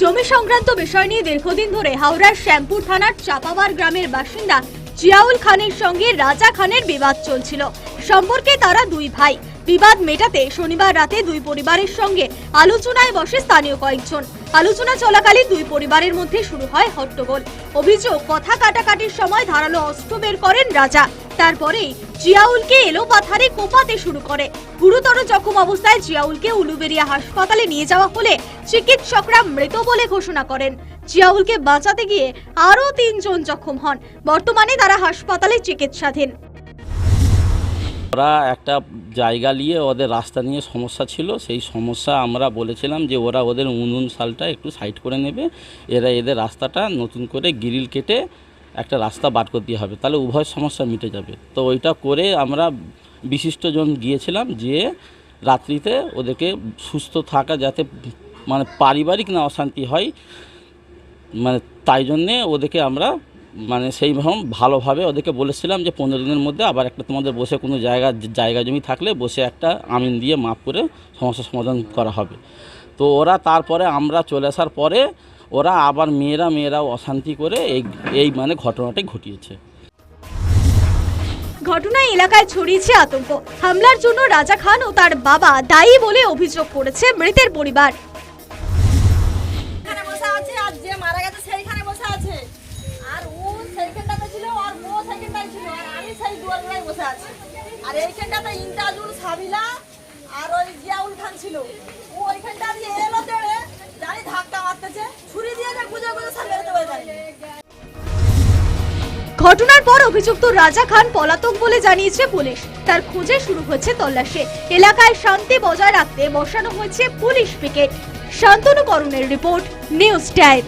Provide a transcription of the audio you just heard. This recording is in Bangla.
জমি সংক্রান্ত বিষয় নিয়ে দীর্ঘদিন ধরে হাওড়ার শ্যামপুর থানার চাপাবার গ্রামের বাসিন্দা জিয়াউল খানের সঙ্গে রাজা খানের বিবাদ চলছিল। সম্পর্কে তারা দুই ভাই। বিবাদ মেটাতে শনিবার রাতে দুই পরিবারের সঙ্গে আলোচনায় বসে স্থানীয় কয়েকজন। আলোচনা চলাকালীন দুই পরিবারের মধ্যে শুরু হয় হট্টগোল। অভিযোগ, কথা কাটাকাটির সময় ধারালো অস্ত্র বের করেন রাজা। তারপরেই জিয়াউলকে এলো পাথারে কোপাতে শুরু করে। গুরুতর জখম অবস্থায় জিয়াউলকে উলুবেরিয়া হাসপাতালে নিয়ে যাওয়া হলে চিকিৎসকরা মৃত বলে ঘোষণা করেন। জিয়াউলকে বাঁচাতে গিয়ে আরও তিনজন জখম হন। বর্তমানে তারা হাসপাতালে চিকিৎসাধীন। ওরা একটা জায়গা নিয়ে ওদের রাস্তা নিয়ে সমস্যা ছিল। সেই সমস্যা আমরা বলেছিলাম যে ওরা ওদের উনুন সালটা একটু সাইড করে নেবে। এরা এদের রাস্তাটা নতুন করে গ্রিল কেটে একটা রাস্তা বার করতে হবে, তাহলে উভয় সমস্যা মিটে যাবে। তো ওইটা করে আমরা বিশিষ্টজন গিয়েছিলাম যে রাত্রিতে ওদেরকে সুস্থ থাকা যাতে মানে পারিবারিক না অশান্তি হয় মানে তাই জন্যে ওদেরকে আমরা মানে সেই রকম ভালোভাবে ওদেরকে বলেছিলাম যে পনেরো দিনের মধ্যে আবার একটা তোমাদের বসে কোনো জায়গা জায়গা জমি থাকলে বসে একটা আমিন দিয়ে মাপ করে সমস্যা সমাধান করা হবে। তো ওরা তারপরে আমরা চলে আসার পরে ওরা আবার মেয়েরা মেয়েরাও অশান্তি করে এই এই মানে ঘটনাটাই ঘটিয়েছে। ঘটনায় এলাকায় ছড়িয়েছে আতঙ্ক। হামলার জন্য রাজা খান ও তার বাবা দায়ী বলে অভিযোগ করেছে মৃতের পরিবার। এখানে বসে আছে আর যে মারা গেছে সেইখানে বসে আছে। আর ও সেইখানটাতে ছিল আর ও সেইখানটায় ছিল আর আমি সেই দুয়ার গোড়ায় বসে আছি। আর এইখানটাতে ইন্টাজুল সাবিলা আর ওই জিয়াউল খান ছিল। ঘটনার পর অভিযুক্ত রাজা খান পলাতক বলে জানিয়েছে পুলিশ। তার খোঁজে শুরু হয়েছে তল্লাশি। এলাকায় শান্তি বজায় রাখতে বসানো হয়েছে পুলিশ পিকেট। শান্তনুকরণের রিপোর্ট, নিউজ টাইম।